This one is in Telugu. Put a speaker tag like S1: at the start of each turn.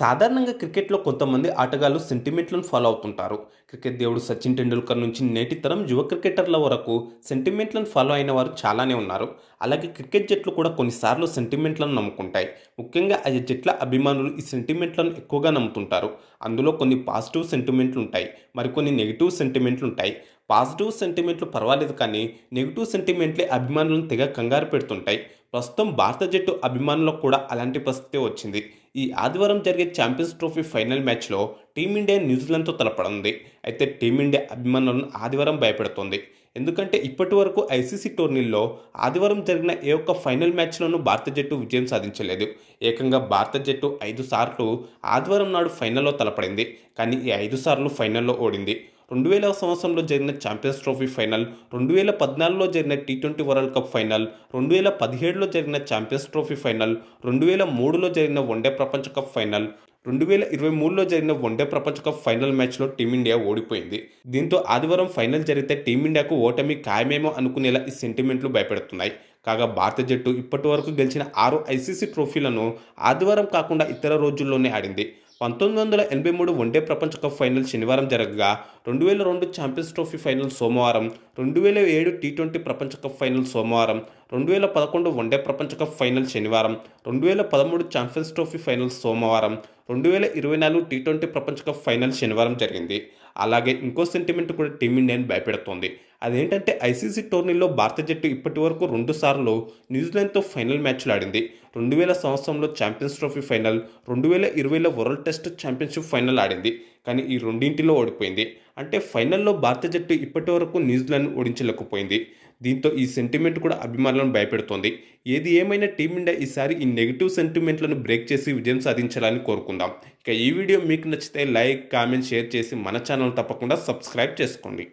S1: సాధారణంగా క్రికెట్లో కొంతమంది ఆటగాళ్ళు సెంటిమెంట్లను ఫాలో అవుతుంటారు. క్రికెట్ దేవుడు సచిన్ టెండూల్కర్ నుంచి నేటి తరం యువ క్రికెటర్ల వరకు సెంటిమెంట్లను ఫాలో అయిన వారు చాలానే ఉన్నారు. అలాగే క్రికెట్ జట్లు కూడా కొన్నిసార్లు సెంటిమెంట్లను నమ్ముకుంటాయి. ముఖ్యంగా ఆ జట్ల అభిమానులు ఈ సెంటిమెంట్లను ఎక్కువగా నమ్ముతుంటారు. అందులో కొన్ని పాజిటివ్ సెంటిమెంట్లు ఉంటాయి మరికొన్ని నెగిటివ్ సెంటిమెంట్లు ఉంటాయి పాజిటివ్ సెంటిమెంట్లు పర్వాలేదు కానీ నెగిటివ్ సెంటిమెంట్లే అభిమానులను తెగ కంగారు పెడుతుంటాయి. ప్రస్తుతం భారత జట్టు అభిమానులకు కూడా అలాంటి పరిస్థితి వచ్చింది. ఈ ఆదివారం జరిగే ఛాంపియన్స్ ట్రోఫీ ఫైనల్ మ్యాచ్లో టీమిండియా న్యూజిలాండ్తో తలపడుంది. అయితే టీమిండియా అభిమానులను ఆదివారం భయపెడుతోంది. ఎందుకంటే ఇప్పటి వరకు ఐసీసీ టోర్నీల్లో ఆదివారం జరిగిన ఏ ఒక్క ఫైనల్ మ్యాచ్లోనూ భారత జట్టు విజయం సాధించలేదు. ఏకంగా భారత జట్టు ఐదు సార్లు ఆదివారం నాడు ఫైనల్లో తలపడింది. కానీ ఈ ఐదు సార్లు ఫైనల్లో ఓడింది. రెండు వేల సంవత్సరంలో జరిగిన ఛాంపియన్స్ ట్రోఫీ ఫైనల్ రెండు వేల పద్నాలుగులో జరిగిన T twenty world cup final రెండు వేల పదిహేడులో జరిగిన ఛాంపియన్స్ ట్రోఫీ ఫైనల్ రెండు వేల మూడులో జరిగిన వన్డే ప్రపంచ కప్ ఫైనల్ రెండు వేల ఇరవై మూడులో జరిగిన వన్డే ప్రపంచ కప్ ఫైనల్ మ్యాచ్లో టీమిండియా ఓడిపోయింది. దీంతో ఆదివారం ఫైనల్ జరిగితే టీమిండియాకు ఓటమి ఖాయమేమో అనుకునేలా ఈ సెంటిమెంట్లు భయపెడుతున్నాయి. కాగా భారత జట్టు ఇప్పటి వరకు గెలిచిన ఆరు ఐసీసీ ట్రోఫీలను ఆదివారం కాకుండా ఇతర రోజుల్లోనే ఆడింది. పంతొమ్మిది వందల ఎనభై మూడు వన్డే ప్రపంచ కప్ ఫైనల్ శనివారం జరగగా రెండు వేల రెండు ఛాంపియన్స్ ట్రోఫీ ఫైనల్ సోమవారం రెండు వేల ఏడు టీ ట్వంటీ ప్రపంచ కప్ ఫైనల్ సోమవారం రెండు వేల పదకొండు వన్డే ప్రపంచ కప్ ఫైనల్ శనివారం రెండు వేల పదమూడు ఛాంపియన్స్ ట్రోఫీ ఫైనల్ సోమవారం రెండు వేల ఇరవై నాలుగు టీ ట్వంటీ ప్రపంచ కప్ ఫైనల్ శనివారం జరిగింది. అలాగే ఇంకో సెంటిమెంట్ కూడా టీమిండియాని భయపెడుతోంది. అదేంటంటే ఐసీసీ టోర్నీలో భారత జట్టు ఇప్పటి వరకు రెండు సార్లు న్యూజిలాండ్తో ఫైనల్ మ్యాచ్లు ఆడింది. రెండు వేల సంవత్సరంలో ఛాంపియన్స్ ట్రోఫీ ఫైనల్ రెండు వేల ఇరవైలో వరల్డ్ టెస్ట్ ఛాంపియన్షిప్ ఫైనల్ ఆడింది. కానీ ఈ రెండింటిలో ఓడిపోయింది. అంటే ఫైనల్లో భారత జట్టు ఇప్పటి వరకు న్యూజిలాండ్ ఓడించలేకపోయింది. దీంతో ఈ సెంటిమెంట్ కూడా అభిమానులను భయపెడుతోంది. ఏది ఏమైనా టీమిండియా ఈసారి ఈ నెగిటివ్ సెంటిమెంట్లను బ్రేక్ చేసి విజయం సాధించాలని కోరుకుందాం. ఇక ఈ వీడియో మీకు నచ్చితే లైక్ కామెంట్ షేర్ చేసి మన ఛానల్ తప్పకుండా సబ్స్క్రైబ్ చేసుకోండి.